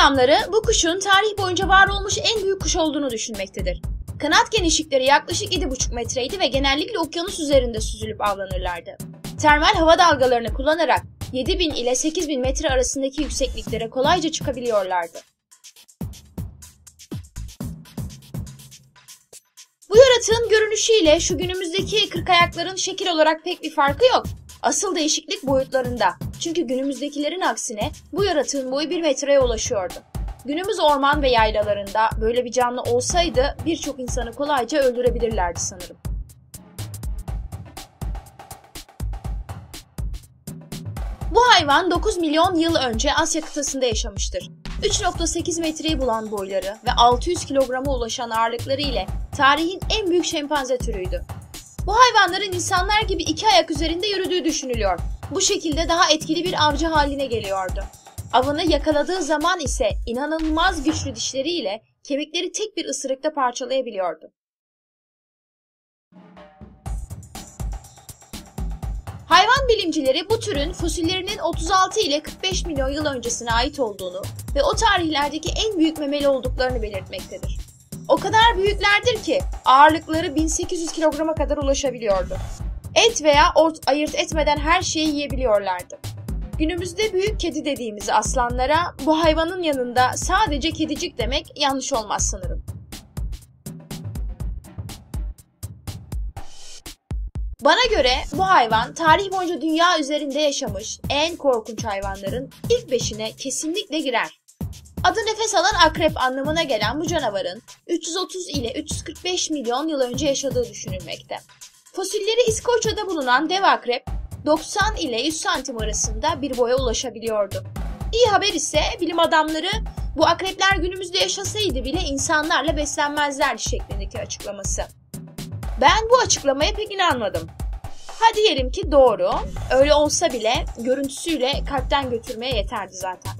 Adamları bu kuşun tarih boyunca var olmuş en büyük kuş olduğunu düşünmektedir. Kanat genişlikleri yaklaşık 7,5 metreydi ve genellikle okyanus üzerinde süzülüp avlanırlardı. Termal hava dalgalarını kullanarak 7000 ile 8000 metre arasındaki yüksekliklere kolayca çıkabiliyorlardı. Bu yaratığın görünüşüyle şu günümüzdeki kırk ayakların şekil olarak pek bir farkı yok. Asıl değişiklik boyutlarında. Çünkü günümüzdekilerin aksine bu yaratığın boyu 1 metreye ulaşıyordu. Günümüz orman ve yaylalarında böyle bir canlı olsaydı birçok insanı kolayca öldürebilirlerdi sanırım. Bu hayvan 9 milyon yıl önce Asya kıtasında yaşamıştır. 3.8 metreyi bulan boyları ve 600 kilograma ulaşan ağırlıkları ile tarihin en büyük şempanze türüydü. Bu hayvanların insanlar gibi iki ayak üzerinde yürüdüğü düşünülüyor. Bu şekilde daha etkili bir avcı haline geliyordu. Avını yakaladığı zaman ise inanılmaz güçlü dişleriyle kemikleri tek bir ısırıkta parçalayabiliyordu. Hayvan bilimcileri bu türün fosillerinin 36 ile 45 milyon yıl öncesine ait olduğunu ve o tarihlerdeki en büyük memeli olduklarını belirtmektedir. O kadar büyüklerdir ki ağırlıkları 1800 kilograma kadar ulaşabiliyordu. Et veya ort ayırt etmeden her şeyi yiyebiliyorlardı. Günümüzde büyük kedi dediğimiz aslanlara bu hayvanın yanında sadece kedicik demek yanlış olmaz sanırım. Bana göre bu hayvan tarih boyunca dünya üzerinde yaşamış en korkunç hayvanların ilk beşine kesinlikle girer. Adı nefes alan akrep anlamına gelen bu canavarın 330 ile 345 milyon yıl önce yaşadığı düşünülmekte. Fosilleri İskoçya'da bulunan dev akrep 90 ile 100 santim arasında bir boya ulaşabiliyordu. İyi haber ise bilim adamları bu akrepler günümüzde yaşasaydı bile insanlarla beslenmezlerdi şeklindeki açıklaması. Ben bu açıklamaya pek inanmadım. Hadi diyelim ki doğru. Öyle olsa bile görüntüsüyle kalpten götürmeye yeterdi zaten.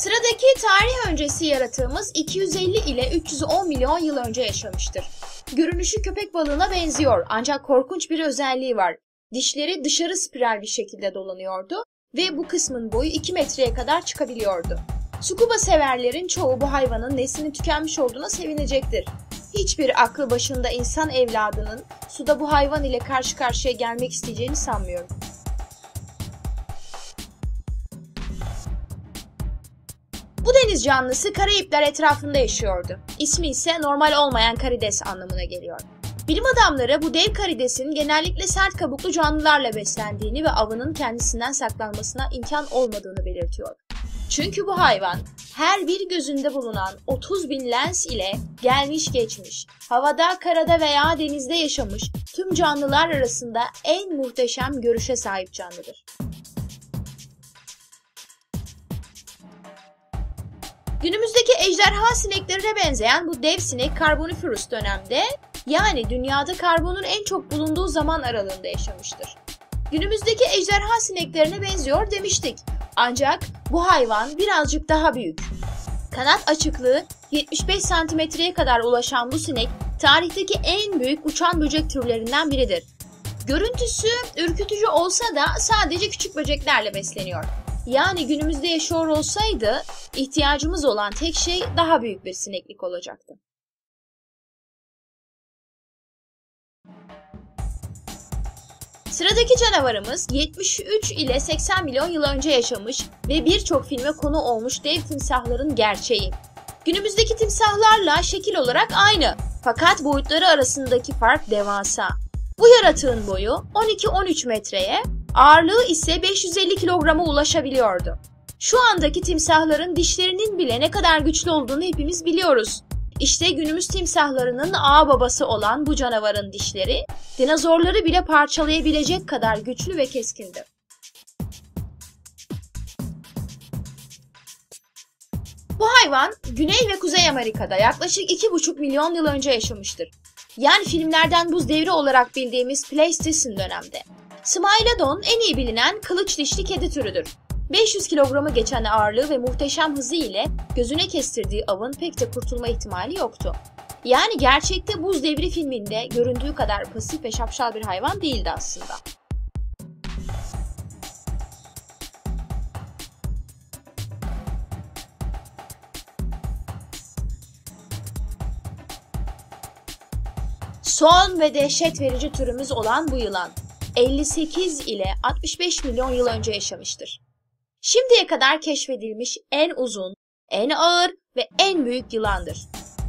Sıradaki tarih öncesi yaratığımız 250 ile 310 milyon yıl önce yaşamıştır. Görünüşü köpek balığına benziyor ancak korkunç bir özelliği var. Dişleri dışarı spiral bir şekilde dolanıyordu ve bu kısmın boyu 2 metreye kadar çıkabiliyordu. Scuba severlerin çoğu bu hayvanın neslinin tükenmiş olduğuna sevinecektir. Hiçbir aklı başında insan evladının suda bu hayvan ile karşı karşıya gelmek isteyeceğini sanmıyorum. Canlısı Karayipler etrafında yaşıyordu. İsmi ise normal olmayan karides anlamına geliyor. Bilim adamları bu dev karidesin genellikle sert kabuklu canlılarla beslendiğini ve avının kendisinden saklanmasına imkan olmadığını belirtiyor. Çünkü bu hayvan her bir gözünde bulunan 30 bin lens ile gelmiş geçmiş, havada, karada veya denizde yaşamış tüm canlılar arasında en muhteşem görüşe sahip canlıdır. Günümüzdeki ejderha sineklerine benzeyen bu dev sinek karboniferus dönemde yani dünyada karbonun en çok bulunduğu zaman aralığında yaşamıştır. Günümüzdeki ejderha sineklerine benziyor demiştik. Ancak bu hayvan birazcık daha büyük. Kanat açıklığı 75 santimetreye kadar ulaşan bu sinek tarihteki en büyük uçan böcek türlerinden biridir. Görüntüsü ürkütücü olsa da sadece küçük böceklerle besleniyor. Yani günümüzde yaşıyor olsaydı ihtiyacımız olan tek şey daha büyük bir sineklik olacaktı. Sıradaki canavarımız 73 ile 80 milyon yıl önce yaşamış ve birçok filme konu olmuş dev timsahların gerçeği. Günümüzdeki timsahlarla şekil olarak aynı fakat boyutları arasındaki fark devasa. Bu yaratığın boyu 12-13 metreye, ağırlığı ise 550 kilograma ulaşabiliyordu. Şu andaki timsahların dişlerinin bile ne kadar güçlü olduğunu hepimiz biliyoruz. İşte günümüz timsahlarının ağ babası olan bu canavarın dişleri dinozorları bile parçalayabilecek kadar güçlü ve keskindi. Bu hayvan Güney ve Kuzey Amerika'da yaklaşık 2,5 milyon yıl önce yaşamıştır. Yani filmlerden buz devri olarak bildiğimiz Pleistocene dönemde. Smilodon en iyi bilinen kılıç dişli kedi türüdür. 500 kilogramı geçen ağırlığı ve muhteşem hızı ile gözüne kestirdiği avın pek de kurtulma ihtimali yoktu. Yani gerçekte Buz Devri filminde göründüğü kadar pasif ve şapşal bir hayvan değildi aslında. Son ve dehşet verici türümüz olan bu yılan. 58 ile 65 milyon yıl önce yaşamıştır. Şimdiye kadar keşfedilmiş en uzun, en ağır ve en büyük yılandır.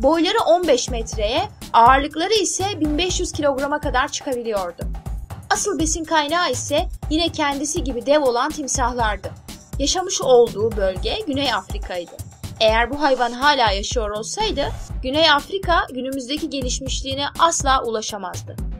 Boyları 15 metreye, ağırlıkları ise 1500 kilograma kadar çıkabiliyordu. Asıl besin kaynağı ise yine kendisi gibi dev olan timsahlardı. Yaşamış olduğu bölge Güney Afrika'ydı. Eğer bu hayvan hala yaşıyor olsaydı, Güney Afrika günümüzdeki gelişmişliğine asla ulaşamazdı.